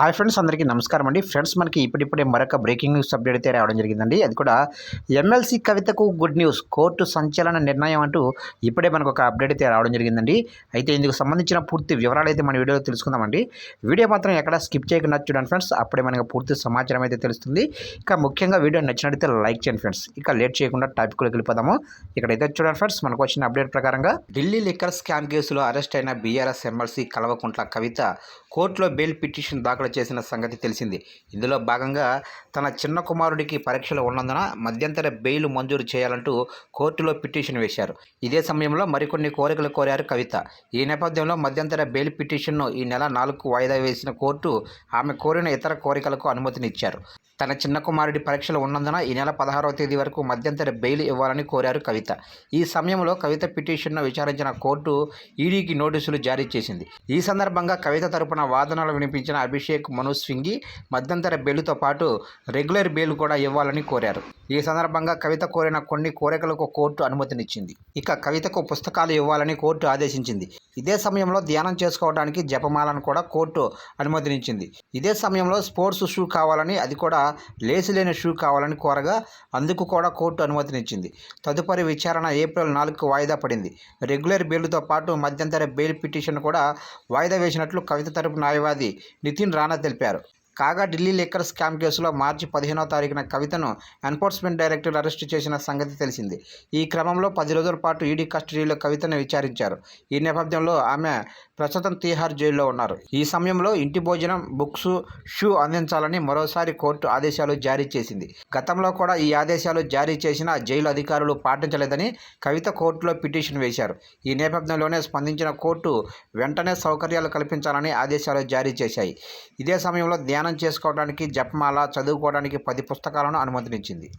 Hi friends అందరికీ నమస్కారం అండి. ఫ్రెండ్స్ మనకి ఇప్పుడిప్పుడే మరొక బ్రేకింగ్ న్యూస్ అప్డేట్ అయితే రావడం జరిగిందండి. అది కూడా ఎమ్మెల్సీ కవితకు గుడ్ న్యూస్ కోర్టు సంచలన నిర్ణయం అంటూ ఇప్పుడే మనకు ఒక అప్డేట్ అయితే రావడం జరిగిందండి. అయితే ఇందుకు సంబంధించిన పూర్తి వివరాలు అయితే మన వీడియోలో తెలుసుకుందామండి. వీడియో మాత్రం ఎక్కడ స్కిప్ చేయకుండా చూడండి ఫ్రెండ్స్. అప్పుడే మనకు పూర్తి సమాచారం అయితే తెలుస్తుంది. ఇక ముఖ్యంగా వీడియో నచ్చినట్లయితే లైక్ చేయండి ఫ్రెండ్స్. ఇక లేట్ చేయకుండా టాపిక్లోకి వెళ్ళిపోదాము. ఇక్కడైతే చూడండి ఫ్రెండ్స్ మనకు వచ్చిన అప్డేట్ ప్రకారంగా ఢిల్లీ లిక్కర్ స్కామ్ కేసులో అరెస్ట్ అయిన బీఆర్ఎస్ ఎమ్మెల్సీ కల్వకుంట్ల కవిత కోర్టులో బెయిల్ పిటిషన్ దాఖలు చేసిన సంగతి తెలిసింది. ఇందులో భాగంగా తన చిన్న కుమారుడికి పరీక్షలు ఉన్నందున మధ్యంతర బెయిల్ మంజూరు చేయాలంటూ కోర్టులో పిటిషన్ వేశారు. ఇదే సమయంలో మరికొన్ని కోరికలు కోరారు కవిత. ఈ నేపథ్యంలో మధ్యంతర బెయిల్ పిటిషన్ను ఈ నెల నాలుగు వాయిదా వేసిన కోర్టు ఆమె కోరిన ఇతర కోరికలకు అనుమతినిచ్చారు. తన చిన్న కుమారుడి పరీక్షలు ఉన్నందున ఈ నెల పదహారవ తేదీ వరకు మధ్యంతర బెయిల్ ఇవ్వాలని కోరారు కవిత. ఈ సమయంలో కవిత పిటిషన్ను విచారించిన కోర్టు ఈడీకి నోటీసులు జారీ చేసింది. ఈ సందర్భంగా కవిత తరపున వాదనలు వినిపించిన అభిషేక్ మనోజ్ స్వింగి మధ్యంతర బెయిల్తో పాటు రెగ్యులర్ బెయిల్ కూడా ఇవ్వాలని కోరారు. ఈ సందర్భంగా కవిత కోరిన కొన్ని కోరికలకు కోర్టు అనుమతినిచ్చింది. ఇక కవితకు పుస్తకాలు ఇవ్వాలని కోర్టు ఆదేశించింది. ఇదే సమయంలో ధ్యానం చేసుకోవడానికి జపమాలను కూడా కోర్టు అనుమతినిచ్చింది. ఇదే సమయంలో స్పోర్ట్స్ షూ కావాలని అది కూడా లేసిలేని షూ కావాలని కోరగా అందుకు కూడా కోర్టు అనుమతినిచ్చింది. తదుపరి విచారణ ఏప్రిల్ నాలుగుకు వాయిదా పడింది. రెగ్యులర్ బెయిల్తో పాటు మధ్యంతర బెయిల్ పిటిషన్ కూడా వాయిదా వేసినట్లు కవిత తరపు న్యాయవాది నితిన్ రాణా తెలిపారు. కాగా ఢిల్లీ లిక్కర్ స్కామ్ కేసులో మార్చి పదిహేనో తారీఖున కవితను ఎన్ఫోర్స్మెంట్ డైరెక్టర్ అరెస్టు చేసిన సంగతి తెలిసింది. ఈ క్రమంలో పది రోజుల పాటు ఈడీ కస్టడీలో కవితను విచారించారు. ఈ నేపథ్యంలో ఆమె ప్రస్తుతం తీహార్ జైల్లో ఉన్నారు. ఈ సమయంలో ఇంటి భోజనం బుక్స్ షూ అందించాలని మరోసారి కోర్టు ఆదేశాలు జారీ చేసింది. గతంలో కూడా ఈ ఆదేశాలు జారీ చేసిన జైలు అధికారులు పాటించలేదని కవిత కోర్టులో పిటిషన్ వేశారు. ఈ నేపథ్యంలోనే స్పందించిన కోర్టు వెంటనే సౌకర్యాలు కల్పించాలని ఆదేశాలు జారీ చేశాయి. ఇదే సమయంలో ధ్యానం చేసుకోవడానికి జపమాల చదువుకోవడానికి పది పుస్తకాలను అనుమతినిచ్చింది.